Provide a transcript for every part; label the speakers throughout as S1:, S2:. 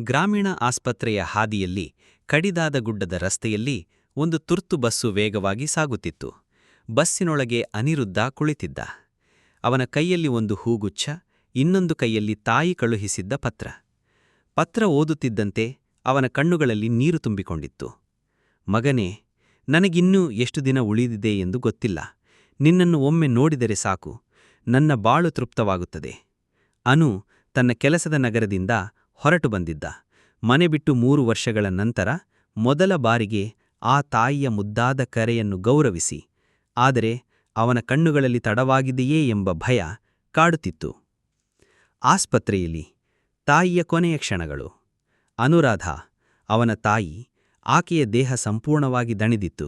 S1: ಗ್ರಾಮೀಣ ಆಸ್ಪತ್ರೆಯ ಹಾದಿಯಲ್ಲಿ, ಕಡಿದಾದ ಗುಡ್ಡದ ರಸ್ತೆಯಲ್ಲಿ ಒಂದು ತುರ್ತು ಬಸ್ಸು ವೇಗವಾಗಿ ಸಾಗುತ್ತಿತ್ತು. ಬಸ್ಸಿನೊಳಗೆ ಅನಿರುದ್ಧ ಕುಳಿತಿದ್ದ. ಅವನ ಕೈಯಲ್ಲಿ ಒಂದು ಹೂಗುಚ್ಛ, ಇನ್ನೊಂದು ಕೈಯಲ್ಲಿ ತಾಯಿ ಕಳುಹಿಸಿದ್ದ ಪತ್ರ. ಪತ್ರ ಓದುತ್ತಿದ್ದಂತೆ ಅವನ ಕಣ್ಣುಗಳಲ್ಲಿ ನೀರು ತುಂಬಿಕೊಂಡಿತ್ತು. ಮಗನೇ, ನನಗಿನ್ನೂ ಎಷ್ಟು ದಿನ ಉಳಿದಿದೆ ಎಂದು ಗೊತ್ತಿಲ್ಲ. ನಿನ್ನನ್ನು ಒಮ್ಮೆ ನೋಡಿದರೆ ಸಾಕು. ನನ್ನ ಬಾಳು ತೃಪ್ತವಾಗುತ್ತದೆ. ಅನು ತನ್ನ ಕೆಲಸದ ನಗರದಿಂದ ಹೊರಟು ಬಂದಿದ್ದ. ಮನೆ ಬಿಟ್ಟು ಮೂರು ವರ್ಷಗಳ ನಂತರ ಮೊದಲ ಬಾರಿಗೆ ಆ ತಾಯಿಯ ಮುದ್ದಾದ ಕರೆಯನ್ನು ಗೌರವಿಸಿ, ಆದರೆ ಅವನ ಕಣ್ಣುಗಳಲ್ಲಿ ತಡವಾಗಿದೆಯೇ ಎಂಬ ಭಯ ಕಾಡುತ್ತಿತ್ತು. ಆಸ್ಪತ್ರೆಯಲ್ಲಿ ತಾಯಿಯ ಕೊನೆಯ ಕ್ಷಣಗಳು. ಅನುರಾಧ, ಅವನ ತಾಯಿ, ಆಕೆಯ ದೇಹ ಸಂಪೂರ್ಣವಾಗಿ ದಣಿದಿತ್ತು,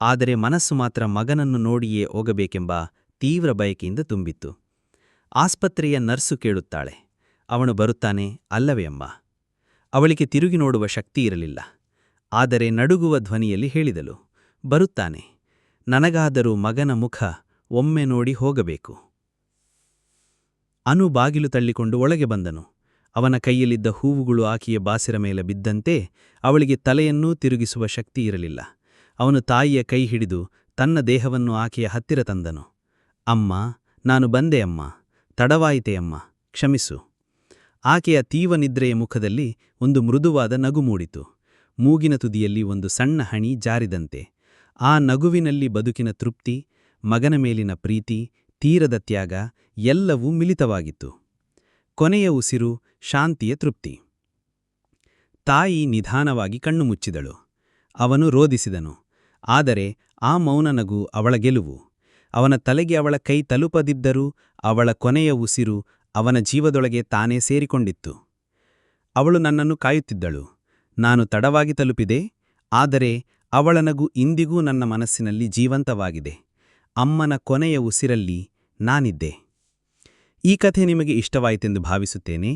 S1: ಆದರೆ ಮನಸ್ಸು ಮಾತ್ರ ಮಗನನ್ನು ನೋಡಿಯೇ ಹೋಗಬೇಕೆಂಬ ತೀವ್ರ ಬಯಕೆಯಿಂದ ತುಂಬಿತ್ತು. ಆಸ್ಪತ್ರೆಯ ನರ್ಸು ಕೇಳುತ್ತಾಳೆ ಅವನು ಬರುತ್ತಾನೆ, ಅಲ್ಲವೇ ಅಮ್ಮ? ಅವಳಿಗೆ ತಿರುಗಿ ನೋಡುವ ಶಕ್ತಿ ಇರಲಿಲ್ಲ. ಆದರೆ ನಡುಗುವ ಧ್ವನಿಯಲ್ಲಿ ಹೇಳಿದಳು, ಬರುತ್ತಾನೆ, ನನಗಾದರೂ ಮಗನ ಮುಖ ಒಮ್ಮೆ ನೋಡಿ ಹೋಗಬೇಕು. ಅನು ಬಾಗಿಲು ತಳ್ಳಿಕೊಂಡು ಒಳಗೆ ಬಂದನು. ಅವನ ಕೈಯಲ್ಲಿದ್ದ ಹೂವುಗಳು ಆಕೆಯ ಬಾಸಿರ ಮೇಲೆ ಬಿದ್ದಂತೆ ಅವಳಿಗೆ ತಲೆಯನ್ನೂ ತಿರುಗಿಸುವ ಶಕ್ತಿ ಇರಲಿಲ್ಲ. ಅವನು ತಾಯಿಯ ಕೈ ಹಿಡಿದು ತನ್ನ ದೇಹವನ್ನು ಆಕೆಯ ಹತ್ತಿರ ತಂದನು. ಅಮ್ಮ, ನಾನು ಬಂದೆ ಅಮ್ಮ, ತಡವಾಯಿತೆ ಅಮ್ಮ, ಕ್ಷಮಿಸು. ಆಕೆಯ ತೀವ ನಿದ್ರೆಯ ಮುಖದಲ್ಲಿ ಒಂದು ಮೃದುವಾದ ನಗು ಮೂಡಿತು. ಮೂಗಿನ ತುದಿಯಲ್ಲಿ ಒಂದು ಸಣ್ಣ ಹಣಿ ಜಾರಿದಂತೆ. ಆ ನಗುವಿನಲ್ಲಿ ಬದುಕಿನ ತೃಪ್ತಿ, ಮಗನ ಮೇಲಿನ ಪ್ರೀತಿ, ತೀರದ ತ್ಯಾಗ ಎಲ್ಲವೂ ಮಿಲಿತವಾಗಿತ್ತು. ಕೊನೆಯ ಉಸಿರು ಶಾಂತಿಯ ತೃಪ್ತಿ. ತಾಯಿ ನಿಧಾನವಾಗಿ ಕಣ್ಣು ಮುಚ್ಚಿದಳು. ಅವನು ರೋಧಿಸಿದನು ಆದರೆ ಆ ಮೌನ ನಗು ಅವಳ ಗೆಲುವು. ಅವನ ತಲೆಗೆ ಅವಳ ಕೈ ತಲುಪದಿದ್ದರೂ ಅವಳ ಕೊನೆಯ ಉಸಿರು ಅವನ ಜೀವದೊಳಗೆ ತಾನೇ ಸೇರಿಕೊಂಡಿತ್ತು. ಅವಳು ನನ್ನನ್ನು ಕಾಯುತ್ತಿದ್ದಳು. ನಾನು ತಡವಾಗಿ ತಲುಪಿದೆ, ಆದರೆ ಅವಳ ನಗು ಇಂದಿಗೂ ನನ್ನ ಮನಸ್ಸಿನಲ್ಲಿ ಜೀವಂತವಾಗಿದೆ. ಅಮ್ಮನ ಕೊನೆಯ ಉಸಿರಲ್ಲಿ ನಾನಿದ್ದೆ. ಈ ಕಥೆ ನಿಮಗೆ ಇಷ್ಟವಾಯಿತೆಂದು ಭಾವಿಸುತ್ತೇನೆ.